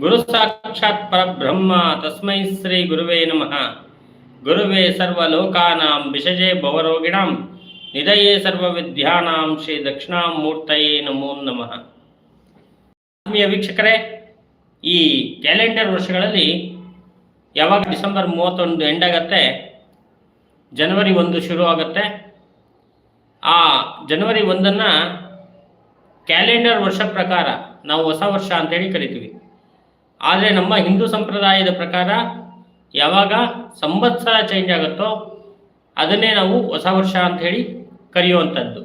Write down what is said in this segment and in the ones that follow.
ಗುರು ಸಾಕ್ಷಾತ್ ಪರಬ್ರಹ್ಮ, ತಸ್ಮೈ ಶ್ರೀ ಗುರುವೇ ನಮಃ. ಗುರುವೇ ಸರ್ವಲೋಕಾನಾಂ ವಿಷಜೆ ಭವರೋಗಿಣಾಂ, ನಿಧಯೇ ಸರ್ವವಿದ್ಯಾನಾಂ ಶ್ರೀ ದಕ್ಷಿಣಾಮೂರ್ತಯೇ ನಮೋ ನಮಃ. ಆತ್ಮೀಯ ವೀಕ್ಷಕರೇ, ಈ ಕ್ಯಾಲೆಂಡರ್ ವರ್ಷಗಳಲ್ಲಿ ಯಾವಾಗ ಡಿಸೆಂಬರ್ ಮೂವತ್ತೊಂದು ಎಂಡ್ ಆಗತ್ತೆ ಜನವರಿ ಒಂದು ಶುರು ಆಗುತ್ತೆ, ಆ ಜನವರಿ ಒಂದನ್ನು ಕ್ಯಾಲೆಂಡರ್ ವರ್ಷ ಪ್ರಕಾರ ನಾವು ಹೊಸ ವರ್ಷ ಅಂತೇಳಿ ಕರಿತೀವಿ. ಆದರೆ ನಮ್ಮ ಹಿಂದೂ ಸಂಪ್ರದಾಯದ ಪ್ರಕಾರ ಯಾವಾಗ ಸಂವತ್ಸರ ಚೇಂಜ್ ಆಗುತ್ತೋ ಅದನ್ನೇ ನಾವು ಹೊಸ ವರ್ಷ ಅಂತ ಹೇಳಿ ಕರೆಯುವಂಥದ್ದು.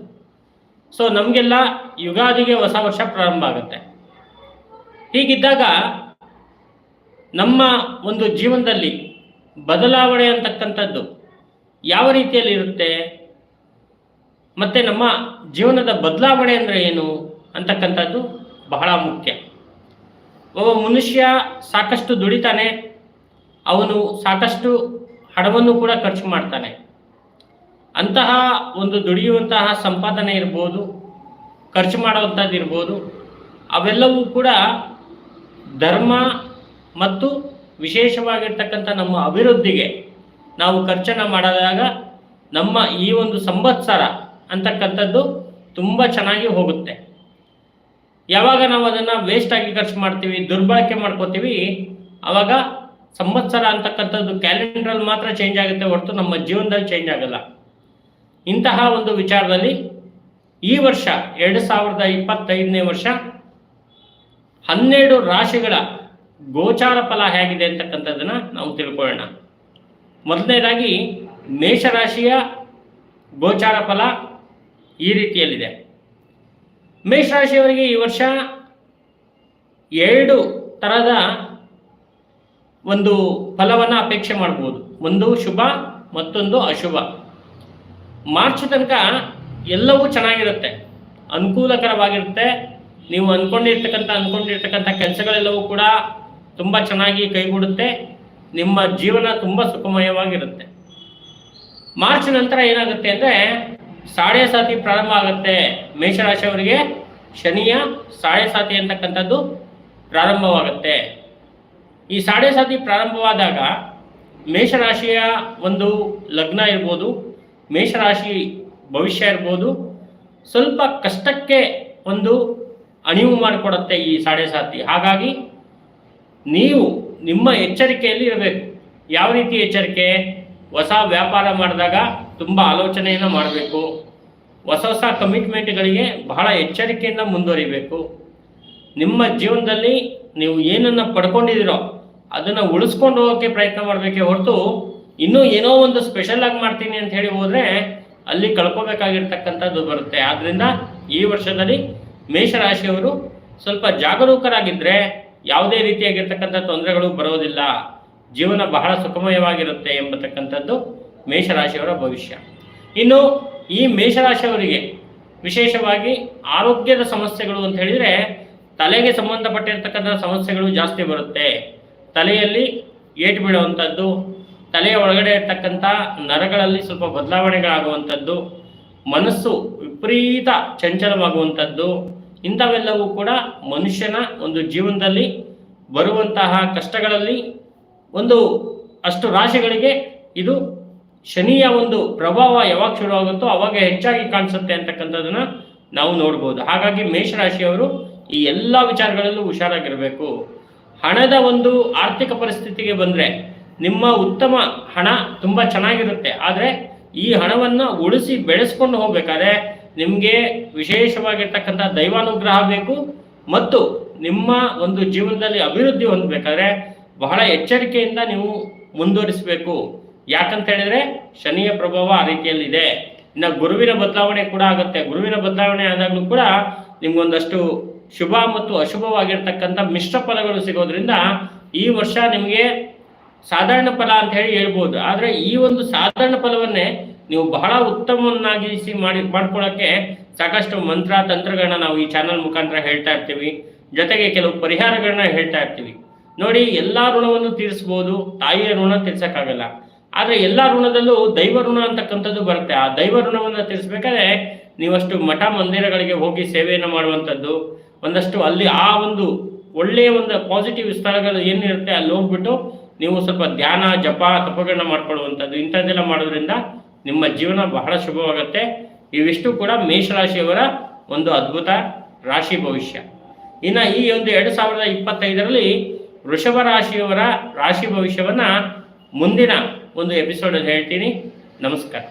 ಸೊ ನಮಗೆಲ್ಲ ಯುಗಾದಿಗೆ ಹೊಸ ವರ್ಷ ಪ್ರಾರಂಭ ಆಗುತ್ತೆ. ಹೀಗಿದ್ದಾಗ ನಮ್ಮ ಒಂದು ಜೀವನದಲ್ಲಿ ಬದಲಾವಣೆ ಅಂತಕ್ಕಂಥದ್ದು ಯಾವ ರೀತಿಯಲ್ಲಿ ಇರುತ್ತೆ? ಮತ್ತು ನಮ್ಮ ಜೀವನದ ಬದಲಾವಣೆ ಅಂದರೆ ಏನು ಅಂತಕ್ಕಂಥದ್ದು ಬಹಳ ಮುಖ್ಯ. ಒಬ್ಬ ಮನುಷ್ಯ ಸಾಕಷ್ಟು ದುಡಿತಾನೆ, ಅವನು ಸಾಕಷ್ಟು ಹಣವನ್ನು ಕೂಡ ಖರ್ಚು ಮಾಡ್ತಾನೆ. ಅಂತಹ ಒಂದು ದುಡಿಯುವಂತಹ ಸಂಪಾದನೆ ಇರ್ಬೋದು, ಖರ್ಚು ಮಾಡುವಂಥದ್ದು ಇರ್ಬೋದು, ಅವೆಲ್ಲವೂ ಕೂಡ ಧರ್ಮ ಮತ್ತು ವಿಶೇಷವಾಗಿರ್ತಕ್ಕಂಥ ನಮ್ಮ ಅಭಿವೃದ್ಧಿಗೆ ನಾವು ಖರ್ಚನ್ನು ಮಾಡಿದಾಗ ನಮ್ಮ ಈ ಒಂದು ಸಂವತ್ಸರ ಅಂತಕ್ಕಂಥದ್ದು ತುಂಬ ಚೆನ್ನಾಗಿ ಹೋಗುತ್ತೆ. ಯಾವಾಗ ನಾವು ಅದನ್ನು ಆಗಿ ಖರ್ಚು ಮಾಡ್ತೀವಿ, ದುರ್ಬಳಕೆ ಮಾಡ್ಕೋತೀವಿ, ಅವಾಗ ಸಂವತ್ಸರ ಅಂತಕ್ಕಂಥದ್ದು ಕ್ಯಾಲೆಂಡ್ರಲ್ಲಿ ಮಾತ್ರ ಚೇಂಜ್ ಆಗುತ್ತೆ ಹೊರತು ನಮ್ಮ ಜೀವನದಲ್ಲಿ ಚೇಂಜ್ ಆಗಲ್ಲ. ಇಂತಹ ಒಂದು ವಿಚಾರದಲ್ಲಿ ಈ ವರ್ಷ, ಎರಡು ಸಾವಿರದ ಇಪ್ಪತ್ತೈದನೇ ವರ್ಷ, ಹನ್ನೆರಡು ರಾಶಿಗಳ ಗೋಚಾರ ಫಲ ಹೇಗಿದೆ ಅಂತಕ್ಕಂಥದ್ದನ್ನು ನಾವು ತಿಳ್ಕೊಳ್ಳೋಣ. ಮೊದಲನೇದಾಗಿ ಮೇಷರಾಶಿಯ ಗೋಚಾರ ಫಲ ಈ ರೀತಿಯಲ್ಲಿದೆ. ಮೇಷರಾಶಿಯವರಿಗೆ ಈ ವರ್ಷ ಎರಡು ಥರದ ಒಂದು ಫಲವನ್ನು ಅಪೇಕ್ಷೆ ಮಾಡ್ಬೋದು. ಒಂದು ಶುಭ, ಮತ್ತೊಂದು ಅಶುಭ. ಮಾರ್ಚ್ ತನಕ ಎಲ್ಲವೂ ಚೆನ್ನಾಗಿರುತ್ತೆ. ಅನುಕೂಲಕರವಾಗಿರುತ್ತೆ. ನೀವು ಅಂದ್ಕೊಂಡಿರ್ತಕ್ಕಂಥ ಅಂದ್ಕೊಂಡಿರ್ತಕ್ಕಂಥ ಕೆಲಸಗಳೆಲ್ಲವೂ ಕೂಡ ತುಂಬ ಚೆನ್ನಾಗಿ ಕೈಗೂಡುತ್ತೆ. ನಿಮ್ಮ ಜೀವನ ತುಂಬ ಸುಖಮಯವಾಗಿರುತ್ತೆ. ಮಾರ್ಚ್ ನಂತರ ಏನಾಗುತ್ತೆ ಅಂದರೆ ಸಾಡೆ ಸಾತಿ ಪ್ರಾರಂಭ ಆಗುತ್ತೆ ಮೇಷರಾಶಿಯವರಿಗೆ. ಶನಿಯ ಸಾಡೆ ಸಾತಿ ಅಂತಕ್ಕಂಥದ್ದು ಪ್ರಾರಂಭವಾಗುತ್ತೆ. ಈ ಸಾಡೆ ಸಾತಿ ಪ್ರಾರಂಭವಾದಾಗ ಮೇಷರಾಶಿಯ ಒಂದು ಲಗ್ನ ಇರ್ಬೋದು, ಮೇಷರಾಶಿ ಭವಿಷ್ಯ ಇರ್ಬೋದು. ಸ್ವಲ್ಪ ಕಷ್ಟಕ್ಕೆ ಒಂದು ಅಣಿವು ಮಾಡಿಕೊಡುತ್ತೆ ಈ ಸಾಡೆ ಸಾತಿ. ಹಾಗಾಗಿ ನೀವು ನಿಮ್ಮ ಎಚ್ಚರಿಕೆಯಲ್ಲಿ ಇರಬೇಕು. ಯಾವ ರೀತಿ ಎಚ್ಚರಿಕೆ? ಹೊಸ ವ್ಯಾಪಾರ ಮಾಡಿದಾಗ ತುಂಬ ಆಲೋಚನೆಯನ್ನು ಮಾಡಬೇಕು. ಹೊಸ ಹೊಸ ಕಮಿಟ್ಮೆಂಟ್ಗಳಿಗೆ ಬಹಳ ಎಚ್ಚರಿಕೆಯಿಂದ ಮುಂದುವರಿಬೇಕು. ನಿಮ್ಮ ಜೀವನದಲ್ಲಿ ನೀವು ಏನನ್ನು ಪಡ್ಕೊಂಡಿದ್ದೀರೋ ಅದನ್ನು ಉಳಿಸ್ಕೊಂಡು ಹೋಗೋಕ್ಕೆ ಪ್ರಯತ್ನ ಮಾಡಬೇಕೆ ಹೊರತು ಇನ್ನೂ ಏನೋ ಒಂದು ಸ್ಪೆಷಲ್ ಆಗಿ ಮಾಡ್ತೀನಿ ಅಂತ ಹೇಳಿ ಹೋದರೆ ಅಲ್ಲಿ ಕಳ್ಕೊಬೇಕಾಗಿರ್ತಕ್ಕಂಥದ್ದು ಬರುತ್ತೆ. ಆದ್ದರಿಂದ ಈ ವರ್ಷದಲ್ಲಿ ಮೇಷರಾಶಿಯವರು ಸ್ವಲ್ಪ ಜಾಗರೂಕರಾಗಿದ್ದರೆ ಯಾವುದೇ ರೀತಿಯಾಗಿರ್ತಕ್ಕಂಥ ತೊಂದರೆಗಳು ಬರೋದಿಲ್ಲ. ಜೀವನ ಬಹಳ ಸುಖಮಯವಾಗಿರುತ್ತೆ ಎಂಬತಕ್ಕಂಥದ್ದು ಮೇಷರಾಶಿಯವರ ಭವಿಷ್ಯ. ಇನ್ನು ಈ ಮೇಷರಾಶಿಯವರಿಗೆ ವಿಶೇಷವಾಗಿ ಆರೋಗ್ಯದ ಸಮಸ್ಯೆಗಳು ಅಂತ ಹೇಳಿದರೆ ತಲೆಗೆ ಸಂಬಂಧಪಟ್ಟಿರ್ತಕ್ಕಂಥ ಸಮಸ್ಯೆಗಳು ಜಾಸ್ತಿ ಬರುತ್ತೆ. ತಲೆಯಲ್ಲಿ ಏಟು ಬೀಳುವಂಥದ್ದು, ತಲೆಯ ಒಳಗಡೆ ಇರ್ತಕ್ಕಂಥ ನರಗಳಲ್ಲಿ ಸ್ವಲ್ಪ ಬದಲಾವಣೆಗಳಾಗುವಂಥದ್ದು, ಮನಸ್ಸು ವಿಪರೀತ ಚಂಚಲವಾಗುವಂಥದ್ದು, ಇಂಥವೆಲ್ಲವೂ ಕೂಡ ಮನುಷ್ಯನ ಒಂದು ಜೀವನದಲ್ಲಿ ಬರುವಂತಹ ಕಷ್ಟಗಳಲ್ಲಿ ಒಂದು ಅಷ್ಟು ರಾಶಿಗಳಿಗೆ ಇದು ಶನಿಯ ಒಂದು ಪ್ರಭಾವ ಯಾವಾಗ ಶುರುವಾಗುತ್ತೋ ಅವಾಗ ಹೆಚ್ಚಾಗಿ ಕಾಣಿಸುತ್ತೆ ಅಂತಕ್ಕಂಥದ್ದನ್ನ ನಾವು ನೋಡ್ಬೋದು. ಹಾಗಾಗಿ ಮೇಷರಾಶಿಯವರು ಈ ಎಲ್ಲ ವಿಚಾರಗಳಲ್ಲೂ ಹುಷಾರಾಗಿರಬೇಕು. ಹಣದ ಒಂದು ಆರ್ಥಿಕ ಪರಿಸ್ಥಿತಿಗೆ ಬಂದರೆ ನಿಮ್ಮ ಉತ್ತಮ ಹಣ ತುಂಬ ಚೆನ್ನಾಗಿರುತ್ತೆ. ಆದರೆ ಈ ಹಣವನ್ನು ಉಳಿಸಿ ಬೆಳೆಸ್ಕೊಂಡು ಹೋಗ್ಬೇಕಾದ್ರೆ ನಿಮಗೆ ವಿಶೇಷವಾಗಿರ್ತಕ್ಕಂಥ ದೈವಾನುಗ್ರಹ ಬೇಕು ಮತ್ತು ನಿಮ್ಮ ಒಂದು ಜೀವನದಲ್ಲಿ ಅಭಿವೃದ್ಧಿ ಹೊಂದಬೇಕಾದ್ರೆ ಬಹಳ ಎಚ್ಚರಿಕೆಯಿಂದ ನೀವು ಮುಂದುವರಿಸಬೇಕು. ಯಾಕಂತ ಹೇಳಿದ್ರೆ ಶನಿಯ ಪ್ರಭಾವ ಆ ರೀತಿಯಲ್ಲಿದೆ. ಇನ್ನು ಗುರುವಿನ ಬದಲಾವಣೆ ಕೂಡ ಆಗುತ್ತೆ. ಗುರುವಿನ ಬದಲಾವಣೆ ಆದಾಗಲೂ ಕೂಡ ನಿಮ್ಗೊಂದಷ್ಟು ಶುಭ ಮತ್ತು ಅಶುಭವಾಗಿರ್ತಕ್ಕಂಥ ಮಿಶ್ರ ಫಲಗಳು ಸಿಗೋದ್ರಿಂದ ಈ ವರ್ಷ ನಿಮಗೆ ಸಾಧಾರಣ ಫಲ ಅಂತ ಹೇಳಿ ಹೇಳ್ಬೋದು. ಆದರೆ ಈ ಒಂದು ಸಾಧಾರಣ ಫಲವನ್ನೇ ನೀವು ಬಹಳ ಉತ್ತಮವನ್ನಾಗಿಸಿ ಮಾಡಿ ಮಾಡ್ಕೊಳ್ಳೋಕ್ಕೆ ಸಾಕಷ್ಟು ಮಂತ್ರ, ತಂತ್ರಗಳನ್ನ ನಾವು ಈ ಚಾನಲ್ ಮುಖಾಂತರ ಹೇಳ್ತಾ ಇರ್ತೀವಿ. ಜೊತೆಗೆ ಕೆಲವು ಪರಿಹಾರಗಳನ್ನ ಹೇಳ್ತಾ ಇರ್ತೀವಿ. ನೋಡಿ, ಎಲ್ಲ ಋಣವನ್ನು ತೀರಿಸ್ಬೋದು. ತಾಯಿಯ ಋಣ ತೀರ್ಸಕ್ಕಾಗಲ್ಲ. ಆದರೆ ಎಲ್ಲ ಋಣದಲ್ಲೂ ದೈವ ಋಣ ಅಂತಕ್ಕಂಥದ್ದು ಬರುತ್ತೆ. ಆ ದೈವ ಋಣವನ್ನು ತಿಳಿಸ್ಬೇಕಾದ್ರೆ ನೀವಷ್ಟು ಮಠ ಮಂದಿರಗಳಿಗೆ ಹೋಗಿ ಸೇವೆಯನ್ನು ಮಾಡುವಂಥದ್ದು, ಒಂದಷ್ಟು ಅಲ್ಲಿ ಆ ಒಂದು ಒಳ್ಳೆಯ ಒಂದು ಪಾಸಿಟಿವ್ ಸ್ಥಳಗಳು ಏನಿರುತ್ತೆ ಅಲ್ಲಿ ಹೋಗ್ಬಿಟ್ಟು ನೀವು ಸ್ವಲ್ಪ ಧ್ಯಾನ, ಜಪ, ತಪಗಳನ್ನ ಮಾಡ್ಕೊಳ್ಳುವಂಥದ್ದು, ಇಂಥದ್ದೆಲ್ಲ ಮಾಡೋದ್ರಿಂದ ನಿಮ್ಮ ಜೀವನ ಬಹಳ ಶುಭವಾಗುತ್ತೆ. ಇವಿಷ್ಟು ಕೂಡ ಮೇಷರಾಶಿಯವರ ಒಂದು ಅದ್ಭುತ ರಾಶಿ ಭವಿಷ್ಯ. ಇನ್ನು ಈ ಒಂದು ಎರಡು ಸಾವಿರದ ಇಪ್ಪತ್ತೈದರಲ್ಲಿ ವೃಷಭ ರಾಶಿಯವರ ರಾಶಿ ಭವಿಷ್ಯವನ್ನು ಮುಂದಿನ ಒಂದು ಎಪಿಸೋಡಲ್ಲಿ ಹೇಳ್ತೀನಿ. ನಮಸ್ಕಾರ.